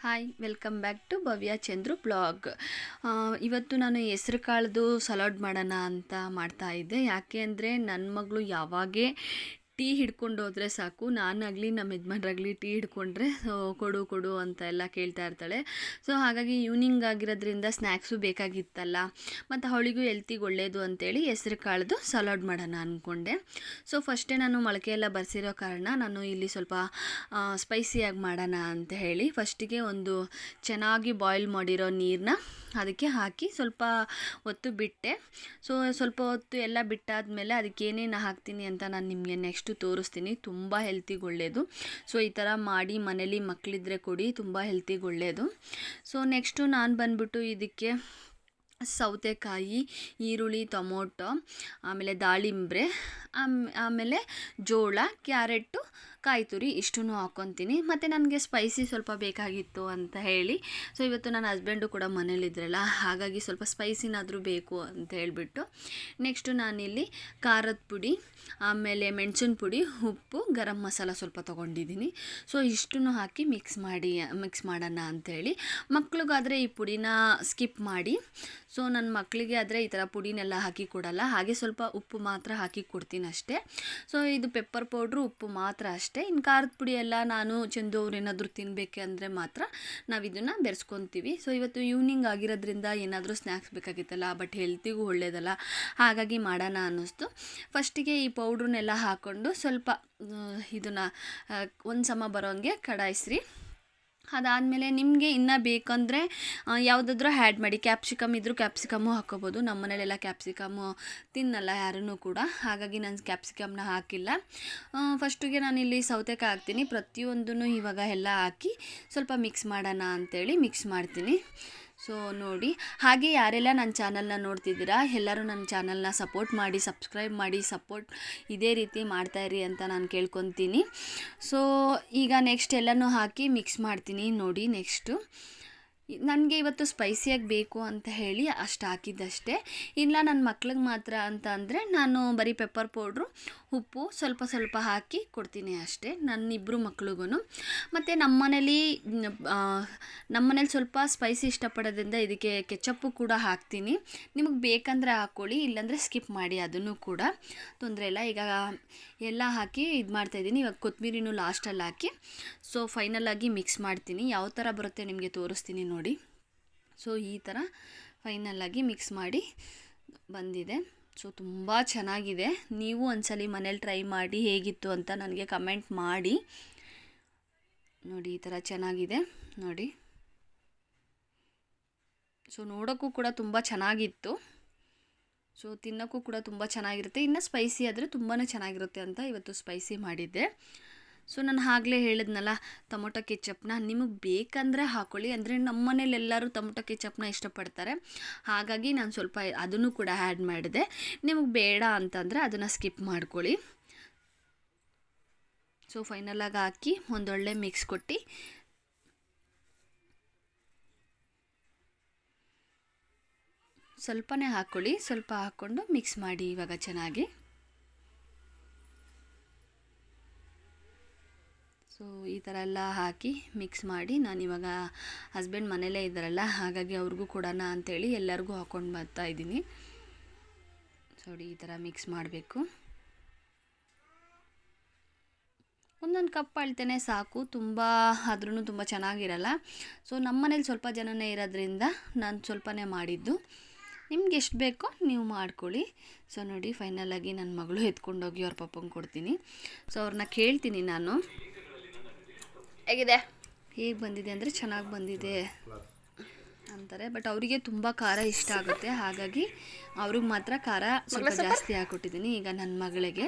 Hi welcome back to Bhavya Chandru blog ಇವತ್ತು ನಾನು ಹೆಸ್ರು ಕಾಳ್ದು ಸಲಾಡ್ ಮಾಡೋಣ ಅಂತ ಮಾಡ್ತಾ ಇದ್ದೆ. ಯಾಕೆ ಅಂದರೆ ನನ್ನ ಮಗಳು ಯಾವಾಗೇ ಟೀ ಹಿಡ್ಕೊಂಡು ಹೋದರೆ ಸಾಕು. ನಾನಾಗಲಿ ನಮ್ಮ ಯಜಮಾನ್ರಾಗಲಿ ಟೀ ಹಿಡ್ಕೊಂಡ್ರೆ ಕೊಡು ಕೊಡು ಅಂತ ಎಲ್ಲ ಕೇಳ್ತಾ ಇರ್ತಾಳೆ. ಸೊ ಹಾಗಾಗಿ ಈವ್ನಿಂಗ್ ಆಗಿರೋದ್ರಿಂದ ಸ್ನ್ಯಾಕ್ಸು ಬೇಕಾಗಿತ್ತಲ್ಲ. ಮತ್ತು ಅವಳಿಗೂ ಹೆಲ್ತಿಗೆ ಒಳ್ಳೆಯದು ಅಂತೇಳಿ ಹೆಸ್ರು ಕಾಳ್ದು ಸಲಾಡ್ ಮಾಡೋಣ ಅಂದ್ಕೊಂಡೆ ಸೊ ಫಸ್ಟೇ ನಾನು ಮೊಳಕೆಯೆಲ್ಲ ಎಲ್ಲ ಬರ್ಸಿರೋ ಕಾರಣ ನಾನು ಇಲ್ಲಿ ಸ್ವಲ್ಪ ಸ್ಪೈಸಿಯಾಗಿ ಮಾಡೋಣ ಅಂತ ಹೇಳಿ ಫಸ್ಟಿಗೆ ಒಂದು ಚೆನ್ನಾಗಿ ಬಾಯ್ಲ್ ಮಾಡಿರೋ ನೀರನ್ನ ಅದಕ್ಕೆ ಹಾಕಿ ಸ್ವಲ್ಪ ಹೊತ್ತು ಬಿಟ್ಟೆ. ಸೊ ಸ್ವಲ್ಪ ಹೊತ್ತು ಎಲ್ಲ ಬಿಟ್ಟಾದಮೇಲೆ ಅದಕ್ಕೆ ಏನೇನು ಹಾಕ್ತೀನಿ ಅಂತ ನಾನು ನಿಮಗೆ ನೆಕ್ಸ್ಟು ತೋರಿಸ್ತೀನಿ. ತುಂಬ ಹೆಲ್ತಿಗೆ ಒಳ್ಳೆಯದು ಸೊ ಈ ಥರ ಮಾಡಿ ಮನೇಲಿ ಮಕ್ಕಳಿದ್ರೆ ಕೊಡಿ, ತುಂಬ ಹೆಲ್ತಿಗೆ ಒಳ್ಳೆಯದು ಸೊ ನೆಕ್ಸ್ಟು ನಾನು ಬಂದ್ಬಿಟ್ಟು ಇದಕ್ಕೆ ಸೌತೆಕಾಯಿ, ಈರುಳ್ಳಿ, ಟೊಮೊಟೊ, ಆಮೇಲೆ ದಾಳಿಂಬ್ರೆ, ಆಮ್- ಆಮೇಲೆ ಜೋಳ, ಕ್ಯಾರೆಟು ಕಾಯಿ ತುರಿ ಇಷ್ಟೂ ಹಾಕ್ಕೊತೀನಿ ಮತ್ತು ನನಗೆ ಸ್ಪೈಸಿ ಸ್ವಲ್ಪ ಬೇಕಾಗಿತ್ತು ಅಂತ ಹೇಳಿ. ಸೊ ಇವತ್ತು ನನ್ನ ಹಸ್ಬೆಂಡು ಕೂಡ ಮನೇಲಿದ್ರಲ್ಲ, ಹಾಗಾಗಿ ಸ್ವಲ್ಪ ಸ್ಪೈಸಿನಾದರೂ ಬೇಕು ಅಂತ ಹೇಳಿಬಿಟ್ಟು. ನೆಕ್ಸ್ಟು ನಾನಿಲ್ಲಿ ಖಾರದ ಪುಡಿ, ಆಮೇಲೆ ಮೆಣಸಿನ ಪುಡಿ, ಉಪ್ಪು, ಗರಂ ಮಸಾಲ ಸ್ವಲ್ಪ ತೊಗೊಂಡಿದ್ದೀನಿ. ಸೊ ಇಷ್ಟನ್ನು ಹಾಕಿ ಮಿಕ್ಸ್ ಮಾಡಿ ಮಿಕ್ಸ್ ಮಾಡೋಣ ಅಂಥೇಳಿ ಮಕ್ಳಿಗಾದರೆ ಈ ಪುಡಿನ ಸ್ಕಿಪ್ ಮಾಡಿ. ಸೊ ನನ್ನ ಮಕ್ಕಳಿಗೆ ಆದರೆ ಈ ಥರ ಪುಡಿನೆಲ್ಲ ಹಾಕಿ ಕೊಡಲ್ಲ. ಹಾಗೆ ಸ್ವಲ್ಪ ಉಪ್ಪು ಮಾತ್ರ ಹಾಕಿ ಕೊಡ್ತೀನಿ ಅಷ್ಟೇ ಸೊ ಇದು ಪೆಪ್ಪರ್ ಪೌಡ್ರು ಉಪ್ಪು ಮಾತ್ರ ಅಷ್ಟೇ. ಇನ್ನು ಖಾರದ ಪುಡಿ ಎಲ್ಲ ನಾನು ಚಂದು ಅವ್ರು ಏನಾದರೂ ತಿನ್ನಬೇಕೆ ಅಂದರೆ ಮಾತ್ರ ನಾವು ಇದನ್ನು ಬೆರೆಸ್ಕೊತೀವಿ. ಸೊ ಇವತ್ತು ಈವ್ನಿಂಗ್ ಆಗಿರೋದ್ರಿಂದ ಏನಾದರೂ ಸ್ನ್ಯಾಕ್ಸ್ ಬೇಕಾಗಿತ್ತಲ್ಲ ಬಟ್ ಹೆಲ್ತಿಗೂ ಒಳ್ಳೆಯದಲ್ಲ ಹಾಗಾಗಿ ಮಾಡೋಣ ಅನ್ನಿಸ್ತು. ಫಸ್ಟಿಗೆ ಈ ಪೌಡ್ರನ್ನೆಲ್ಲ ಹಾಕ್ಕೊಂಡು ಸ್ವಲ್ಪ ಇದನ್ನು ಒಂದು ಸಮ ಬರೋಂಗೆ ಕಡಾಯಿಸ್ರಿ. ಅದಾದಮೇಲೆ ನಿಮಗೆ ಇನ್ನೂ ಬೇಕಂದರೆ ಯಾವುದಾದ್ರೂ ಹ್ಯಾಡ್ ಮಾಡಿ. ಕ್ಯಾಪ್ಸಿಕಮ್ ಇದ್ದರೂ ಕ್ಯಾಪ್ಸಿಕಮ್ಮು ಹಾಕ್ಕೋಬೋದು ನಮ್ಮ ಮನೇಲೆಲ್ಲ ಕ್ಯಾಪ್ಸಿಕಮ್ಮು ತಿನ್ನಲ್ಲ ಯಾರೂ ಕೂಡ. ಹಾಗಾಗಿ ನಾನು ಕ್ಯಾಪ್ಸಿಕಮ್ನ ಹಾಕಿಲ್ಲ. ಫಸ್ಟಿಗೆ ನಾನಿಲ್ಲಿ ಸೌತೆಕಾಯಿ ಹಾಕ್ತೀನಿ. ಪ್ರತಿಯೊಂದೂ ಇವಾಗ ಎಲ್ಲ ಹಾಕಿ ಸ್ವಲ್ಪ ಮಿಕ್ಸ್ ಮಾಡೋಣ ಅಂಥೇಳಿ ಮಿಕ್ಸ್ ಮಾಡ್ತೀನಿ. ಸೊ ನೋಡಿ, ಹಾಗೆ ಯಾರೆಲ್ಲ ನನ್ನ ಚಾನಲ್ನ ನೋಡ್ತಿದ್ದೀರಾ, ಎಲ್ಲರೂ ನನ್ನ ಚಾನಲ್ನ ಸಪೋರ್ಟ್ ಮಾಡಿ, ಸಬ್ಸ್ಕ್ರೈಬ್ ಮಾಡಿ, ಸಪೋರ್ಟ್ ಇದೇ ರೀತಿ ಮಾಡ್ತಾಯಿರಿ ಅಂತ ನಾನು ಕೇಳ್ಕೊತೀನಿ. ಸೊ, ಈಗ ನೆಕ್ಸ್ಟ್ ಎಲ್ಲನೂ ಹಾಕಿ ಮಿಕ್ಸ್ ಮಾಡ್ತೀನಿ ನೋಡಿ ನೆಕ್ಸ್ಟು ನನಗೆ ಇವತ್ತು ಸ್ಪೈಸಿಯಾಗಿ ಬೇಕು ಅಂತ ಹೇಳಿ ಅಷ್ಟು ಹಾಕಿದ್ದಷ್ಟೇ. ಇಲ್ಲ ನನ್ನ ಮಕ್ಳಿಗೆ ಮಾತ್ರ ಅಂತ ಅಂದರೆ ನಾನು ಬರೀ ಪೆಪ್ಪರ್ ಪೌಡ್ರು ಉಪ್ಪು ಸ್ವಲ್ಪ ಸ್ವಲ್ಪ ಹಾಕಿ ಕೊಡ್ತೀನಿ ಅಷ್ಟೇ ನನ್ನ ಇಬ್ಬರು ಮಕ್ಳಿಗೂ ಮತ್ತು ನಮ್ಮನೇಲಿ ನಮ್ಮನೇಲಿ ಸ್ವಲ್ಪ ಸ್ಪೈಸಿ ಇಷ್ಟಪಡೋದ್ರಿಂದ ಇದಕ್ಕೆ ಕೆಚಪ್ಪು ಕೂಡ ಹಾಕ್ತೀನಿ. ನಿಮಗೆ ಬೇಕಂದರೆ ಹಾಕ್ಕೊಳ್ಳಿ ಇಲ್ಲಾಂದರೆ ಸ್ಕಿಪ್ ಮಾಡಿ ಅದನ್ನು ಕೂಡ. ತೊಂದರೆ ಇಲ್ಲ. ಈಗ ಎಲ್ಲ ಹಾಕಿ ಇದು ಮಾಡ್ತಾಯಿದ್ದೀನಿ ಇವಾಗ ಕೊತ್ತಂಬರಿನೂ ಲಾಸ್ಟಲ್ಲಿ ಹಾಕಿ. ಸೊ ಫೈನಲಾಗಿ ಮಿಕ್ಸ್ ಮಾಡ್ತೀನಿ. ಯಾವ ಥರ ಬರುತ್ತೆ ನಿಮಗೆ ತೋರಿಸ್ತೀನಿ ನೋಡಿ. ಸೊ ಈ ಥರ ಫೈನಲಾಗಿ ಮಿಕ್ಸ್ ಮಾಡಿ ಬಂದಿದೆ. ಸೊ ತುಂಬ ಚೆನ್ನಾಗಿದೆ. ನೀವು ಒಂದ್ಸಲಿ ಮನೇಲಿ ಟ್ರೈ ಮಾಡಿ ಹೇಗಿತ್ತು ಅಂತ ನನಗೆ ಕಮೆಂಟ್ ಮಾಡಿ. ನೋಡಿ, ಈ ಥರ ಚೆನ್ನಾಗಿದೆ. ನೋಡಿ. ಸೊ ನೋಡೋಕ್ಕೂ ಕೂಡ ತುಂಬ ಚೆನ್ನಾಗಿತ್ತು. ಸೊ ತಿನ್ನೋಕ್ಕೂ ಕೂಡ ತುಂಬ ಚೆನ್ನಾಗಿರುತ್ತೆ. ಇನ್ನು ಸ್ಪೈಸಿ ಆದರೆ ತುಂಬಾ ಚೆನ್ನಾಗಿರುತ್ತೆ ಅಂತ ಇವತ್ತು ಸ್ಪೈಸಿ ಮಾಡಿದ್ದೆ. ಸೊ ನಾನು ಆಗಲೇ ಹೇಳಿದ್ನಲ್ಲ, ಟೊಮೊಟೊ ಕೆಚಪ್ನ ನಿಮಗೆ ಬೇಕಂದರೆ ಹಾಕ್ಕೊಳ್ಳಿ ಅಂದರೆ ನಮ್ಮ ಮನೇಲಿ ಎಲ್ಲರೂ ಟೊಮೊಟೊ ಕೆಚಪ್ನ ಇಷ್ಟಪಡ್ತಾರೆ. ಹಾಗಾಗಿ ನಾನು ಸ್ವಲ್ಪ ಅದನ್ನು ಕೂಡ ಆ್ಯಡ್ ಮಾಡಿದೆ. ನಿಮಗೆ ಬೇಡ ಅಂತಂದರೆ ಅದನ್ನು ಸ್ಕಿಪ್ ಮಾಡ್ಕೊಳ್ಳಿ. ಸೊ ಫೈನಲಾಗಿ ಹಾಕಿ ಒಂದೊಳ್ಳೆ ಮಿಕ್ಸ್ ಕೊಟ್ಟು ಸ್ವಲ್ಪನೇ ಹಾಕ್ಕೊಳ್ಳಿ. ಸ್ವಲ್ಪ ಹಾಕ್ಕೊಂಡು ಮಿಕ್ಸ್ ಮಾಡಿ ಇವಾಗ ಚೆನ್ನಾಗಿ. ಸೊ ಈ ಥರ ಎಲ್ಲ ಹಾಕಿ ಮಿಕ್ಸ್ ಮಾಡಿ ನಾನು ಇವಾಗ ಹಸ್ಬೆಂಡ್ ಮನೇಲೇ ಇದ್ದಾರಲ್ಲ, ಹಾಗಾಗಿ ಅವ್ರಿಗೂ ಕೊಡೋಣ ಅಂಥೇಳಿ ಎಲ್ಲರಿಗೂ ಹಾಕ್ಕೊಂಡು ಬರ್ತಾ ಇದ್ದೀನಿ. ನೋಡಿ ಈ ಥರ ಮಿಕ್ಸ್ ಮಾಡಬೇಕು. ಒಂದೊಂದು ಕಪ್ ಅಳ್ತೇನೆ ಸಾಕು. ತುಂಬ ಆದ್ರೂ ತುಂಬ ಚೆನ್ನಾಗಿರಲ್ಲ. ಸೊ ನಮ್ಮ ಮನೇಲಿ ಸ್ವಲ್ಪ ಜನನೇ ಇರೋದ್ರಿಂದ ನಾನು ಸ್ವಲ್ಪನೇ ಮಾಡಿದ್ದು. ನಿಮ್ಗೆ ಎಷ್ಟು ಬೇಕೋ ನೀವು ಮಾಡ್ಕೊಳ್ಳಿ. ಸೊ ನೋಡಿ ಫೈನಲಾಗಿ ನನ್ನ ಮಗಳು ಎತ್ಕೊಂಡೋಗಿ ಅವ್ರ ಪಪ್ಪಂಗೆ ಕೊಡ್ತೀನಿ. ಸೊ ಅವ್ರನ್ನ ಕೇಳ್ತೀನಿ ನಾನು. ಹೇಗಿದೆ? ಹೇಗೆ ಬಂದಿದೆ ಅಂದರೆ ಚೆನ್ನಾಗಿ ಬಂದಿದೆ ಅಂತಾರೆ. ಬಟ್ ಅವರಿಗೆ ತುಂಬ ಖಾರ ಇಷ್ಟ ಆಗುತ್ತೆ. ಹಾಗಾಗಿ ಅವ್ರಿಗೆ ಮಾತ್ರ ಖಾರ ಸ್ವಲ್ಪ ಜಾಸ್ತಿ ಹಾಕ್ಕೊಟ್ಟಿದ್ದೀನಿ ಈಗ ನನ್ನ ಮಗಳಿಗೆ.